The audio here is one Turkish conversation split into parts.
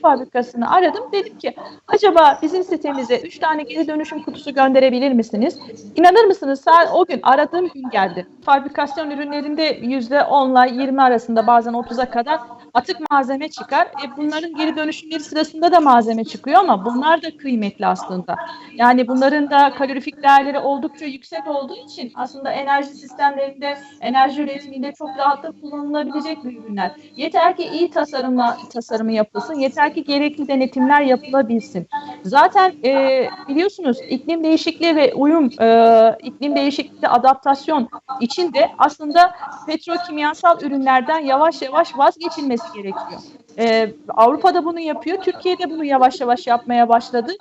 fabrikasını aradım. Dedim ki acaba bizim sitemize 3 tane geri dönüşüm kutusu gönderebilir misiniz? İnanır mısınız? O gün aradığım gün geldi. Fabrikasyon ürünlerinde %10 ile 20 arasında bazen 30'a kadar atık malzeme çıkar. E bunların geri dönüşümleri sırasında da malzeme çıkıyor ama bunlar da kıymetli aslında. Yani bunların da kalorifik değerleri oldukça yüksek olduğu için aslında enerji sistemlerinde, enerji üretiminde çok rahatlıkla kullanılabilecek bir ürünler. Yeter ki iyi tasarımla tasarımı yapılsın, yeter ki gerekli denetimler yapılabilsin. Zaten e, biliyorsunuz iklim değişikliği ve uyum, e, iklim değişikliği adaptasyon için de aslında petrokimyasal ürünlerden yavaş yavaş vazgeçilmesi gerekiyor. Ee, Avrupa'da bunu yapıyor, Türkiye'de bunu yavaş yavaş yapmaya başladı.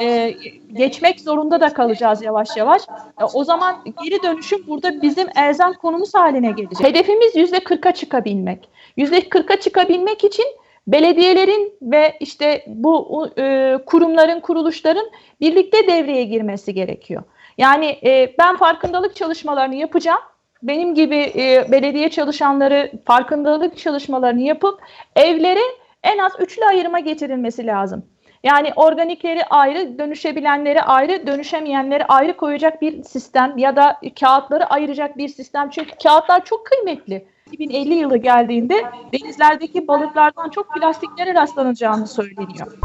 Ee, geçmek zorunda da kalacağız yavaş yavaş. Ee, o zaman geri dönüşüm burada bizim elzem konumuz haline gelecek. Hedefimiz yüzde 40'a çıkabilmek. Yüzde 40'a çıkabilmek için belediyelerin ve işte bu e, kurumların, kuruluşların birlikte devreye girmesi gerekiyor. Yani e, ben farkındalık çalışmalarını yapacağım benim gibi e, belediye çalışanları farkındalık çalışmalarını yapıp evlere en az üçlü ayırma getirilmesi lazım. Yani organikleri ayrı, dönüşebilenleri ayrı, dönüşemeyenleri ayrı koyacak bir sistem ya da kağıtları ayıracak bir sistem. Çünkü kağıtlar çok kıymetli. 2050 yılı geldiğinde denizlerdeki balıklardan çok plastiklere rastlanacağını söyleniyor.